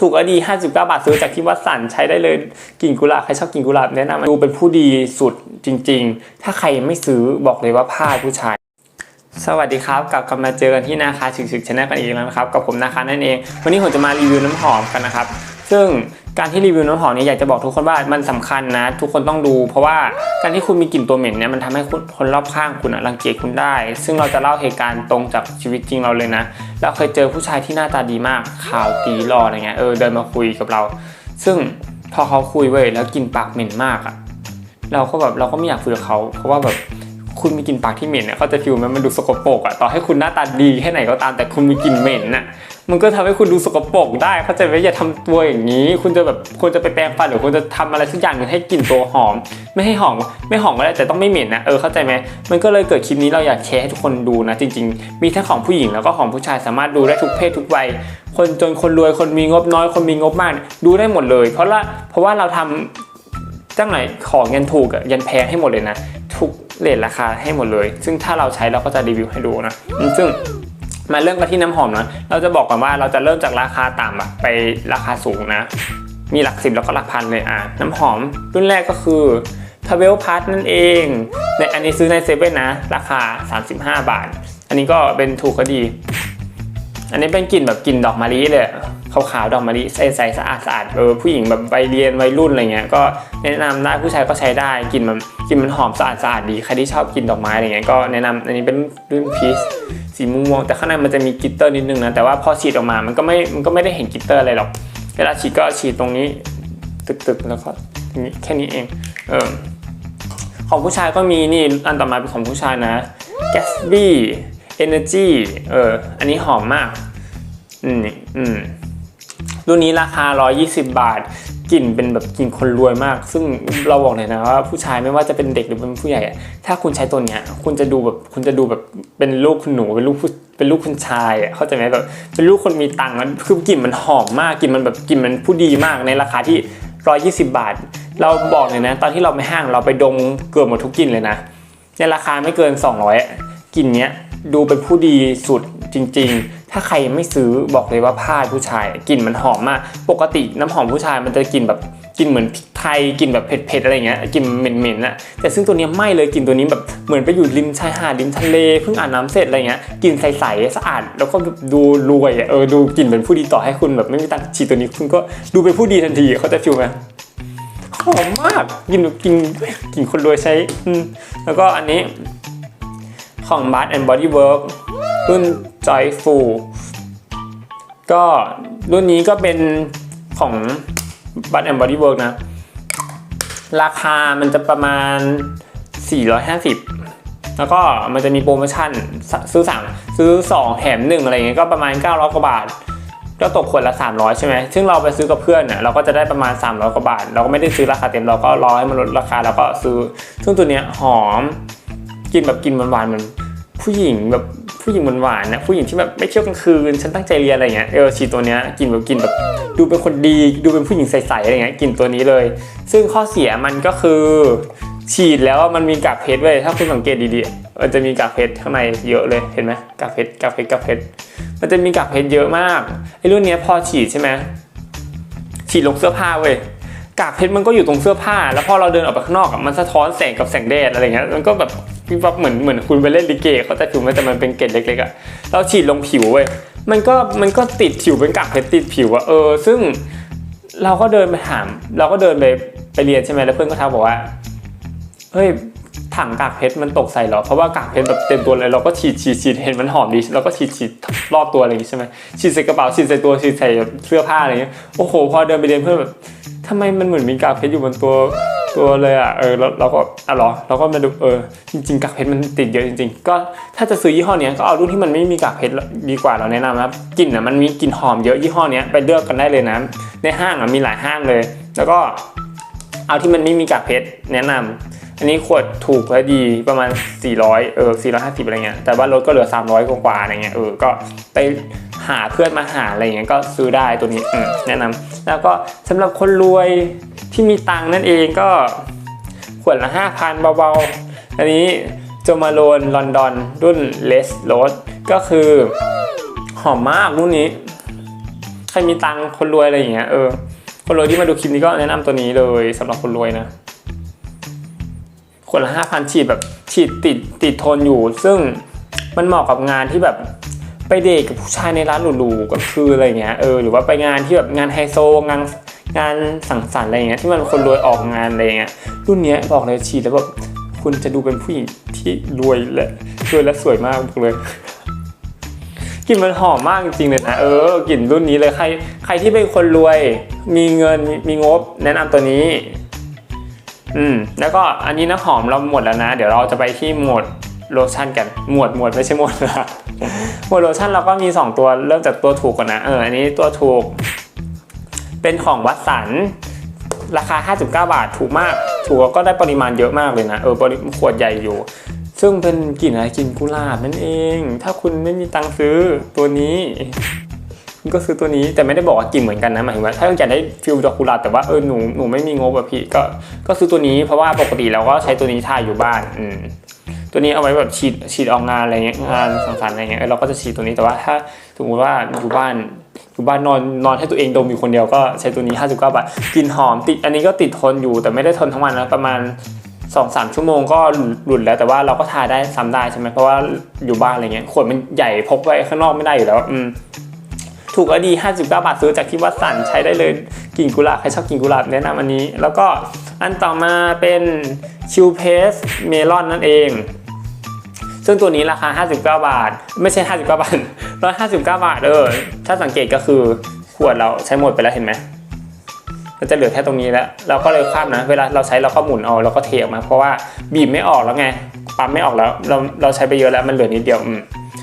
ถูกอดี 59 บาทซื้อจากที่วัดสันใช้ได้เลยกิ่งกุหลาบใครชอบกิ่งกุหลาบแนะนำดูเป็นผู้ดีสุดจริง ๆ ถ้าใครไม่ซื้อบอกเลยว่าพลาดผู้ชายสวัสดีครับกลับกลับมาเจอกันที่นาคาฉึกฉึกชแนลกันอีกแล้วนะครับกับผมนาคานั่นเอง วันนี้ผมจะมารีวิวน้ำหอมกันนะครับ ซึ่ง การที่รีวิวน้ำหอมเนี่ยอยากจะบอกทุกคนว่ามันสำคัญนะ ทุกคนต้องดู เพราะว่าการที่คุณมีกลิ่นตัวเหม็นเนี่ยมันทำให้คนคนรอบข้างคุณอะรังเกียจคุณได้ ซึ่งเราจะเล่าเหตุการณ์ตรงจากชีวิตจริงเราเลยนะเราเคยเจอผู้ชายที่หน้าตาดีมากขาวตีหล่ออะไรเงี้ยเออเดินมาคุยกับเรา ซึ่งพอเขาคุยเว้ยแล้วกลิ่นปากเหม็นมากอะเราก็แบบเราก็ไม่อยากคุยกับเขาเพราะว่าแบบ คุณมีกลิ่นปากที่เหม็นเนี่ยเขาจะฟิลไหมมันดูสกปรกอะต่อให้คุณหน้าตาดีแค่ไหนก็ตามแต่คุณมีกลิ่นเหม็นน่ะมันก็ทำให้คุณดูสกปรกได้เข้าใจไหมอย่าทำตัวอย่างนี้ คุณจะแบบควรจะไปแปรงฟันหรือควรจะทำอะไรสักอย่างหนึ่งให้กลิ่นตัวหอม ไม่ให้หอมไม่หอมก็ได้แต่ต้องไม่เหม็นนะเออเข้าใจไหมมันก็เลยเกิดคลิปนี้เราอยากแชร์ให้ทุกคนดูนะ จริง ๆ มีทั้งของผู้หญิงแล้วก็ของผู้ชายสามารถดูได้ทุกเพศทุกวัยคนจนคนรวยคนมีงบน้อยคนมีงบมากดูได้หมดเลย เพราะว่าเพราะว่าเราทำตั้งไหนของยันถูกอะยันแพงให้หมดเลยนะทุก เลทราคาให้หมดเลย ซึ่งถ้าเราใช้เราก็จะรีวิวให้ดูนะซึ่งมาเริ่มกันที่น้ำหอมนะเราจะบอกก่อนว่าเราจะเริ่มจากราคาต่ำอะไปราคาสูงนะ มีหลักสิบแล้วก็หลักพันเลยอะน้ำหอมรุ่นแรกก็คือทเวลพัทนั่นเอง ในอันนี้ซื้อในเซเว่นนะ ราคา 35 บาท อันนี้ก็เป็นถูกก็ดี อันนี้เป็นกลิ่นแบบกลิ่นดอกมะลิเลย ขาวๆดอกมะลิใสๆสะอาดสะอาดเออผู้หญิงแบบวัยเรียนวัยรุ่นอะไรเงี้ยก็แนะนำได้ผู้ชายก็ใช้ได้กลิ่นมันกลิ่นมันหอมสะอาดสะอาดดีใครที่ชอบกลิ่นดอกไม้อะไรเงี้ยก็แนะนำอันนี้เป็นรุ่นพีชสีม่วงแต่ข้างในมันจะมีกิตเตอร์นิดนึงนะแต่ว่าพอฉีดออกมามันก็ไม่มันก็ไม่ได้เห็นกิตเตอร์อะไรหรอกเวลาฉีดก็ฉีดตรงนี้ตึกๆแล้วก็นี้แค่นี้เองเออของผู้ชายก็มีนี่อันต่อมาเป็นของผู้ชายนะ Gatsby Energy เอออันนี้หอมมาก อืมอืม รุ่นนี้ราคา 120 บาทกลิ่นเป็นแบบกลิ่นคนรวยมาก ซึ่งเราบอกเลยนะว่าผู้ชายไม่ว่าจะเป็นเด็กหรือเป็นผู้ใหญ่ถ้าคุณใช้ตัวเนี้ยคุณจะดูแบบคุณจะดูแบบเป็นลูกคุณหนูเป็นลูกผู้เป็นลูกคุณชายอะเข้าใจไหมแบบเป็นลูกคนมีตังค์อะคือกลิ่นมันหอมมากกลิ่นมันแบบกลิ่นมันผู้ดีมากในราคาที่ 120 บาท เราบอกเลยนะ ตอนที่เราไปห้างเราไปดมเกือบหมดทุกกลิ่นเลยนะในราคาไม่เกิน 200อะกลิ่นเนี้ย ดูเป็นผู้ดีสุดจริง ๆ ถ้าใครไม่ซื้อบอกเลยว่าพลาดผู้ชายกลิ่นมันหอมมาก ปกติน้ำหอมผู้ชายมันจะกลิ่นแบบกลิ่นเหมือนพริกไทยกลิ่นแบบเผ็ดๆอะไรเงี้ยกลิ่นเหม็นๆนะแต่ซึ่งตัวนี้ไม่เลยกลิ่นตัวนี้แบบเหมือนไปอยู่ริมชายหาดริมทะเลเพิ่งอาบน้ำเสร็จอะไรเงี้ยกลิ่นใสๆสะอาดแล้วก็ดูรวยเออดูกลิ่นเป็นผู้ดีต่อให้คุณแบบไม่มีตังค์ฉีดตัวนี้คุณก็ดูเป็นผู้ดีทันทีเขาจะฟิลไหมหอมมากกินกินกินคนรวยใช้แล้วก็อันนี้ ของ Bath and Body Work รุ่น Joyful ก็รุ่นนี้ก็เป็นของ Bath and Body Work นะ ราคามันจะประมาณ 450 แล้วก็มันจะมีโปรโมชั่นซื้อสั่งซื้อ 2 แถม 1 อะไรเงี้ยก็ประมาณ 900 กว่าบาท ก็ตกขวดละ 300 ใช่ไหม ซึ่งเราไปซื้อกับเพื่อนเนี่ยเราก็จะได้ประมาณ 300 กว่าบาท เราก็ไม่ได้ซื้อราคาเต็มเราก็รอให้มันลดราคาแล้วก็ซื้อ ซึ่งตัวเนี้ยหอม กินแบบกินหวานๆเหมือนผู้หญิงแบบผู้หญิงหวานๆนะผู้หญิงที่แบบไม่เที่ยวกลางคืนฉันตั้งใจเรียนอะไรเงี้ยเออฉีดตัวเนี้ยกินแบบกินแบบดูเป็นคนดี ดูเป็นผู้หญิงใสๆอะไรเงี้ยกินตัวนี้เลย ซึ่งข้อเสียมันก็คือ ฉีดแล้วมันมีกากเพชรเว้ยถ้าคุณสังเกตดีๆมันจะมีกากเพชรข้างในเยอะเลยเห็นไหมกากเพชรกากเพชรกากเพชรมันจะมีกากเพชรเยอะมากไอ้รุ่นเนี้ยพอฉีดใช่ไหมฉีดลงเสื้อผ้าเว้ย กากเพชรมันก็อยู่ตรงเสื้อผ้า แล้วพอเราเดินออกไปข้างนอกมันสะท้อนแสงกับแสงแดดอะไรเงี้ยมันก็แบบวิบวับเหมือนเหมือนคุณไปเล่นลิเกเขาแต่ผิวมันแต่มันเป็นเกล็ดเล็กๆอะเราฉีดลงผิวเว้ยมันก็มันก็ติดผิวเป็นกากเพชรติดผิวอะเออ ซึ่งเราก็เดินไปถาม เราก็เดินไปไปเรียนใช่ไหมแล้วเพื่อนก็ทักบอกว่าเฮ้ย ถังกากเพชรมันตกใส่เหรอเพราะว่ากากเพชรแบบเต็มตัวเลยเราก็ฉีดฉีดฉีดเห็นมันหอมดีเราก็ฉีดฉีดรอบตัวอะไรอย่างงี้ใช่ไหมฉีดใส่กระเป๋าฉีดใส่ตัวฉีดใส่เสื้อผ้าอะไรอย่างเงี้ยโอ้โหพอเดินไปเรียนเพื่อนแบบทำไมมันเหมือนมีกากเพชรอยู่บนตัวตัวเลยอะเออเราเราก็อะหรอเราก็มาดูเออจริงๆกากเพชรมันติดเยอะจริง ๆ ก็ถ้าจะซื้อยี่ห้อเนี้ยก็เอารุ่นที่มันไม่มีกากเพชรดีกว่าเราแนะนำนะครับกลิ่นอะมันมีกลิ่นหอมเยอะยี่ห้อเนี้ยไปเลือกกันได้เลยนะในห้างอะมีหลายห้างเลย แล้วก็เอาที่มันไม่มีกากเพชรแนะนำ อันนี้ขวดถูกและดีประมาณ 400 เออ 450 อะไรเงี้ย แต่ว่ารถก็เหลือ 300 กว่าๆอะไรเงี้ย เออ ก็ไปหาเพื่อนมาหาอะไรเงี้ย ก็ซื้อได้ตัวนี้อืแนะนำแล้วก็สำหรับคนรวยที่มีตังนั่นเองก็ขวดละ 5,000 เบาๆ อันนี้โจมาโลนลอนดอนรุ่นเลสโรสก็คือหอมมากรุ่นนี้ ใครมีตังคนรวยอะไรอย่างเงี้ย เออ คนรวยที่มาดูคลิปนี้ก็แนะนำตัวนี้เลยสำหรับคนรวยนะ ขวดละห้าพันฉีดแบบฉีดติดติดทนอยู่ ซึ่งมันเหมาะกับงานที่แบบไปเดทกับผู้ชายในร้านหรูๆก็คืออะไรเงี้ยเออหรือว่าไปงานที่แบบงานไฮโซงานงานสังสรรค์อะไรเงี้ยที่มันคนรวยออกงานอะไรเงี้ยรุ่นเนี้ยบอกเลยฉีดแล้วแบบคุณจะดูเป็นผู้หญิงที่รวยและรวยและสวยมากเลยกลิ่นมันหอมมากจริงๆเลยนะเออกลิ่นรุ่นนี้เลยใครใครที่เป็นคนรวยมีเงินมีมีงบแนะนำตัวนี้ อืมแล้วก็อันนี้น้ำหอมเราหมดแล้วนะ เดี๋ยวเราจะไปที่หมวดโลชั่นกันหมวดหมวดไม่ใช่หมวดนะหมวดโลชั่นเราก็มี 2 ตัวเริ่มจากตัวถูกก่อนนะเอออันนี้ตัวถูก เป็นของวัดสันราคา 59 บาทถูกมากถูกแล้วก็ได้ปริมาณเยอะมากเลยนะเออปริขวดใหญ่อยู่ ซึ่งเป็นกลิ่นอะไรกลิ่นกุหลาบนั่นเอง ถ้าคุณไม่มีตังค์ซื้อตัวนี้ ก็ซื้อตัวนี้แต่ไม่ได้บอกว่ากลิ่นเหมือนกันนะหมายถึงว่าถ้าอยากได้ฟิลดอกกุหลาบแต่ว่าเออหนูหนูไม่มีงบแบบพี่ก็ก็ซื้อตัวนี้เพราะว่าปกติเราก็ใช้ตัวนี้ทาอยู่บ้านอืมตัวนี้เอาไว้แบบฉีดฉีดออกงานอะไรเงี้ยงานสังสรรค์อะไรเงี้ยเราก็จะฉีดตัวนี้แต่ว่าถ้าสมมติว่าอยู่บ้านอยู่บ้านนอนนอนให้ตัวเองดมอยู่คนเดียวก็ใช้ตัวนี้ 59 บาทกลิ่นหอมติดอันนี้ก็ติดทนอยู่แต่ไม่ได้ทนทั้งวันนะประมาณสองสามชั่วโมงก็หลุดแล้วแต่ว่าเราก็ทาได้ซ้ำได้ใช่ไหมเพราะว่าอยู่บ้านอะไรเงี้ยขวดมันใหญ่พกไว้ข้างนอกไม่ได้อยู่แล้วอืม ถูกและดี 59 บาทซื้อจากที่วัดสันใช้ได้เลยกิ่งกุหลาบใครชอบกิ่งกุหลาบแนะนำอันนี้ แล้วก็อันต่อมาเป็นชิวเพสเมลอนนั่นเอง ซึ่งตัวนี้ราคา 59 บาท ไม่ใช่ 59 บาท 159 บาทเออถ้าสังเกตก็คือขวดเราใช้หมดไปแล้วเห็นไหมมันจะเหลือแค่ตรงนี้แล้ว เราก็เลยข้ามนะ เวลาเราใช้เราก็หมุนเอาเราก็เทออกมา เพราะว่าบีบไม่ออกแล้วไงปั๊มไม่ออกแล้ว เราเราใช้ไปเยอะแล้วมันเหลือนิดเดียวอืม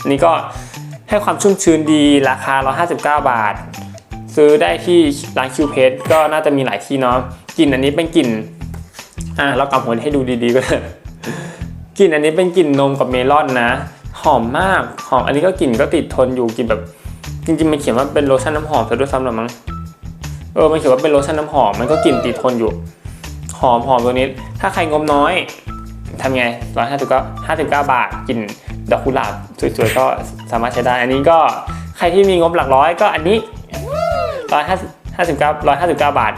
อันนี้ก็ ให้ความชุ่มชื้นดีราคา 159 บาท ซื้อได้ที่ร้านคิวเพจก็น่าจะมีหลายที่เนาะกลิ่นอันนี้เป็นกลิ่นอะเรากำหัวให้ดูดีๆก็ได้กลิ่นอันนี้เป็นกลิ่นนมกับเมลอนนะ หอมมากหอมอันนี้ก็กลิ่นก็ติดทนอยู่กลิ่นแบบจริงๆมันเขียนว่าเป็นโลชั่นน้ำหอมซะด้วยซ้ำหรอมั้งเออมันเขียนว่าเป็นโลชั่นน้ำหอมมันก็กลิ่นติดทนอยู่ หอมหอมตัวนี้ ถ้าใครงบน้อยทำไงร้อยห้าสิบเก้าห้าสิบเก้าบาทกลิ่น ดอกกุหลาบสวยๆก็สามารถใช้ได้ อันนี้ก็ใครที่มีงบหลักร้อยก็อันนี้ร้อยห้าห้าสิบเก้าร้อยห้าสิบเก้าบาท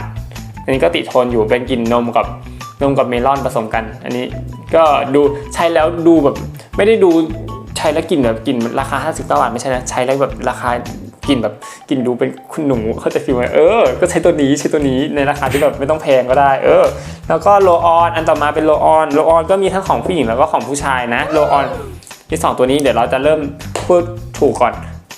อันนี้ก็ติดทนอยู่เป็นกลิ่นนมกับนมกับเมลอนผสมกัน อันนี้ก็ดูใช้แล้วดูแบบไม่ได้ดูใช้แล้วกลิ่นแบบกลิ่นราคา 59 บาทไม่ใช่นะใช้แล้วแบบราคากลิ่นแบบกลิ่นดูเป็นคุณหนูเขาจะฟีลไหมเออ ก็ใช้ตัวนี้ใช้ตัวนี้ในราคาที่แบบไม่ต้องแพงก็ได้ เออ แล้วก็โลออนอันต่อมาเป็นโลออนโลออนก็มีทั้งของผู้หญิงแล้วก็ของผู้ชายนะโลออน ที่สองตัวนี้เดี๋ยวเราจะเริ่มพูดถูกก่อน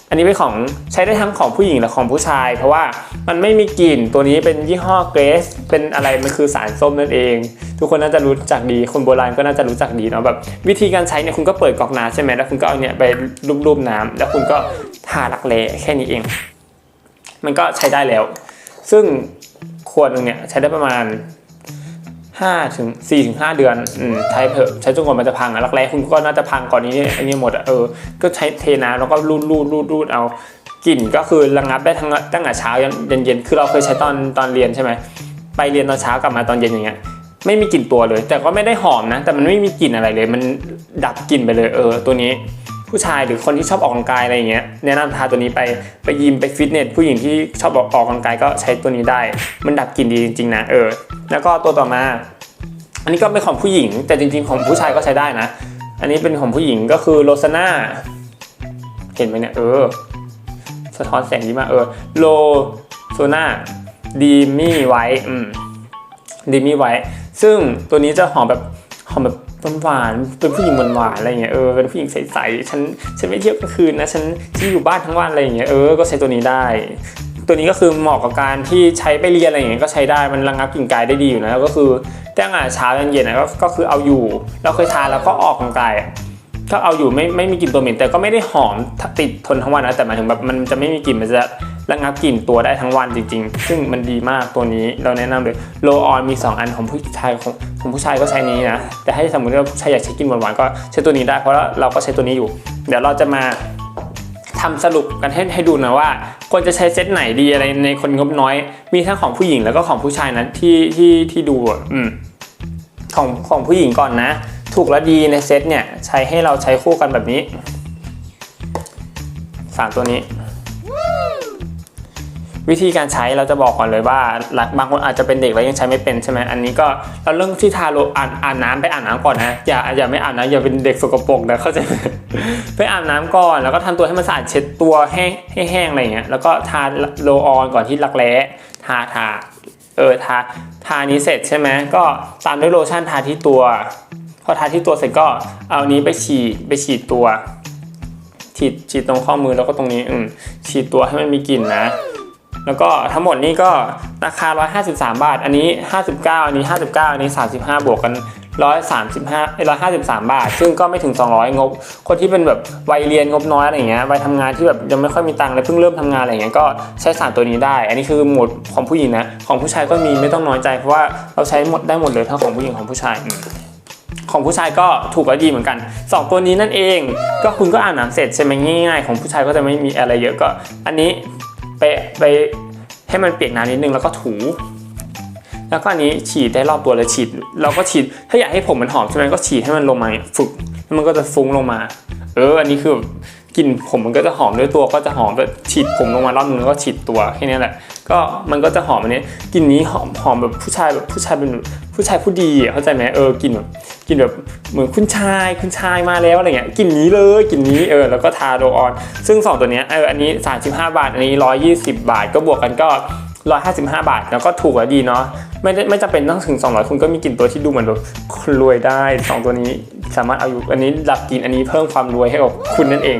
อันนี้เป็นของใช้ได้ทั้งของผู้หญิงและของผู้ชาย เพราะว่ามันไม่มีกลิ่นตัวนี้เป็นยี่ห้อเกรสเป็นอะไรมันคือสารส้มนั่นเอง ทุกคนน่าจะรู้จักดีคนโบราณก็น่าจะรู้จักดีเนาะแบบวิธีการใช้เนี่ยคุณก็เปิดกอกน้ำใช่ไหมแล้วคุณก็เอาเนี่ยไปรูปๆน้ำแล้วคุณก็ทารักแร้แค่นี้เอง มันก็ใช้ได้แล้ว ซึ่งขวดนึงเนี่ยใช้ได้ประมาณ 5ถึง4ถึง5เดือนอืมใช้เถอะใช้จนกว่ามันจะพังอะรักแร้คุณก็น่าจะพังก่อนนี้อันนี้หมดอะเออก็ใช้เทน้ำแล้วก็รูดรูดรูดรูดเอากลิ่นก็คือระงับได้ทั้งตั้งแต่เช้ายันเย็นเย็นคือเราเคยใช้ตอนตอนเรียนใช่ไหมไปเรียนตอนเช้ากลับมาตอนเย็นอย่างเงี้ยไม่มีกลิ่นตัวเลย แต่ก็ไม่ได้หอมนะ แต่มันไม่มีกลิ่นอะไรเลย มันดับกลิ่นไปเลยเออ ตัวนี้ผู้ชายหรือคนที่ชอบออกกำลังกายอะไรอย่างเงี้ยแนะนำทาตัวนี้ไปไปยิมไปฟิตเนสผู้หญิงที่ชอบออกออกกำลังกายก็ใช้ตัวนี้ได้ มันดับกลิ่นดีจริงๆนะเออ แล้วก็ตัวต่อมา อันนี้ก็เป็นของผู้หญิง แต่จริงๆของผู้ชายก็ใช้ได้นะ อันนี้เป็นของผู้หญิงก็คือโลซาน่าเห็นไหมเนี่ยเออสะท้อนแสงดีมากเออโลโซน่าดีมี่ไว้อืมดีมี่ไว้ ซึ่งตัวนี้จะหอมแบบหอมแบบหวานเป็นผู้หญิงหวานๆอะไรเงี้ยเออเป็นผู้หญิงใสๆฉันฉันไม่เที่ยวกลางคืนนะฉันที่อยู่บ้านทั้งวันอะไรเงี้ยเออก็ใช้ตัวนี้ได้ ตัวนี้ก็คือเหมาะกับการที่ใช้ไปเรียนอะไรอย่างเงี้ยก็ใช้ได้มันระงับกลิ่นกายได้ดีอยู่นะแล้วก็คือตั้งแต่เช้ายันเย็นนะก็ก็คือเอาอยู่เราเคยทานแล้วก็ออกกำลังกายก็เอาอยู่ไม่ไม่มีกลิ่นตัวเหม็นแต่ก็ไม่ได้หอมติดทนทั้งวันนะแต่หมายถึงแบบมันจะไม่มีกลิ่นมันจะระงับกลิ่นตัวได้ทั้งวันจริง ๆ ซึ่งมันดีมากตัวนี้เราแนะนำเลยโลออนมี 2 อันของผู้ชายของของผู้ชายก็ใช้นี้นะแต่ให้สมมติว่าผู้ชายอยากใช้กลิ่นหวานๆก็ใช้ตัวนี้ได้เพราะว่าเราก็ใช้ตัวนี้อยู่ เดี๋ยวเราจะมา ทำสรุปกันให้ให้ดูนะว่า ควรจะใช้เซตไหนดีอะไรในคนงบน้อย มีทั้งของผู้หญิงแล้วก็ของผู้ชายนะที่ที่ที่ดูอะอืมของของผู้หญิงก่อนนะ ถูกและดีในเซตเนี่ยใช้ให้เราใช้คู่กันแบบนี้สามตัวนี้ วิธีการใช้เราจะบอกก่อนเลยว่า บางคนอาจจะเป็นเด็กแล้วยังใช้ไม่เป็นใช่ไหมอันนี้ก็เราเริ่มที่ทาโลอ่านอ่านน้ำไปอ่านน้ำก่อนนะอย่าอย่าไม่อ่านนะอย่าเป็นเด็กสกปรกนะเข้าใจไหมไปอาบน้ำก่อนแล้วก็ทำตัวให้มันสะอาดเช็ดตัวแห้งให้แห้งอะไรเงี้ยแล้วก็ทาโลออนก่อนที่รักแร้ทาทาเออทาทานี้เสร็จใช่ไหมก็ตามด้วยโลชั่นทาที่ตัวพอทาที่ตัวเสร็จก็เอานี้ไปฉีดไปฉีดตัวฉีดฉีดตรงข้อมือแล้วก็ตรงนี้อืมฉีดตัวให้มันมีกลิ่นนะ แล้วก็ทั้งหมดนี้ก็ราคา 153 บาท อันนี้ 59 อันนี้ 59 อันนี้ 35 บวกกัน 135 153 บาท ซึ่งก็ไม่ถึง 200 งบ คนที่เป็นแบบวัยเรียนงบน้อยอะไรเงี้ย วัยทำงานที่แบบยังไม่ค่อยมีตังค์เลยเพิ่งเริ่มทำงานอะไรเงี้ย ก็ใช้สารตัวนี้ได้ อันนี้คือหมดของผู้หญิงนะ ของผู้ชายก็มีไม่ต้องน้อยใจ เพราะว่าเราใช้หมดได้หมดเลยทั้งของผู้หญิงของผู้ชายของผู้ชายก็ถูกและดีเหมือนกันสองตัวนี้นั่นเอง ก็คุณก็อ่านหนังเสร็จใช่ไหมง่ายๆ ของผู้ชายก็จะไม่มีอะไรเยอะก็ อันนี้ ไปไปให้มันเปียกน้ำนิดนึงแล้วก็ถู แล้วก็อันนี้ฉีดได้รอบตัวเลยฉีด เราก็ฉีดถ้าอยากให้ผมมันหอมใช่ไหมก็ฉีดให้มันลงมาฝึกแล้วมันก็จะฟุ้งลงมา เออ อันนี้คือ กลิ่นผมมันก็จะหอมด้วยตัวก็จะหอมแบบฉีดผมลงมารอบนึงแล้วก็ฉีดตัวแค่นี้แหละก็มันก็จะหอมอันนี้กลิ่นนี้หอมหอมแบบผู้ชายแบบผู้ชายเป็นผู้ชายผู้ดีเข้าใจไหมเออกลิ่นแบบกลิ่นแบบเหมือนคุณชายคุณชายมาแล้วอะไรเงี้ยกลิ่นนี้เลยกลิ่นนี้เออแล้วก็ทาโรออน ซึ่งสองตัวเนี้ยเอออันนี้ 35 บาท อันนี้ 120 บาท ก็บวกกันก็ 155 บาท แล้วก็ถูกและดีเนาะไม่ได้ไม่จำเป็นต้องถึง 200 คุณก็มีกลิ่นตัวที่ดูเหมือนแบบรวยได้สองตัวนี้ สามารถเอาอยู่อันนี้ดับกินอันนี้เพิ่มความรวยให้กับคุณนั่นเอง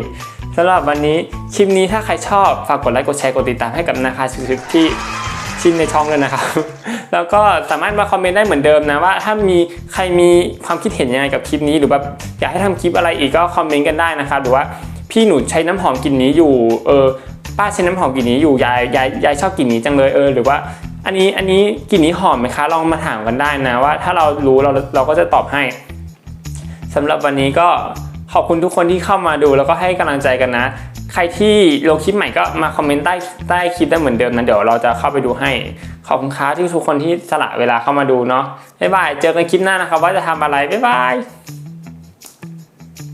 สำหรับวันนี้คลิปนี้ถ้าใครชอบฝากกดไลค์กดแชร์กดติดตามให้กับนาคาชิคๆที่ชิ้นในช่องเลยนะครับ แล้วก็สามารถมาคอมเมนต์ได้เหมือนเดิมนะว่า ถ้ามีใครมีความคิดเห็นยังไงกับคลิปนี้ หรือแบบอยากให้ทำคลิปอะไรอีกก็คอมเมนต์กันได้นะครับหรือว่าพี่หนูใช้น้ำหอมกลิ่นนี้อยู่เออป้าใช้น้ำหอมกลิ่นนี้อยู่ยายยายยายชอบกลิ่นนี้จังเลยเออหรือว่าอันนี้อันนี้กลิ่นนี้หอมไหมคะลองมาถามกันได้นะว่า ถ้าเรารู้เราเราก็จะตอบให้ สำหรับวันนี้ก็ขอบคุณทุกคนที่เข้ามาดูแล้วก็ให้กำลังใจกันนะ ใครที่ลงคลิปใหม่ก็มาคอมเมนต์ใต้ใต้คลิปได้เหมือนเดิมนะเดี๋ยวเราจะเข้าไปดูให้ ขอบคุณค้าที่ทุกคนที่สละเวลาเข้ามาดูเนาะบ๊ายบายเจอกันคลิปหน้านะครับว่าจะทำอะไรบ๊ายบาย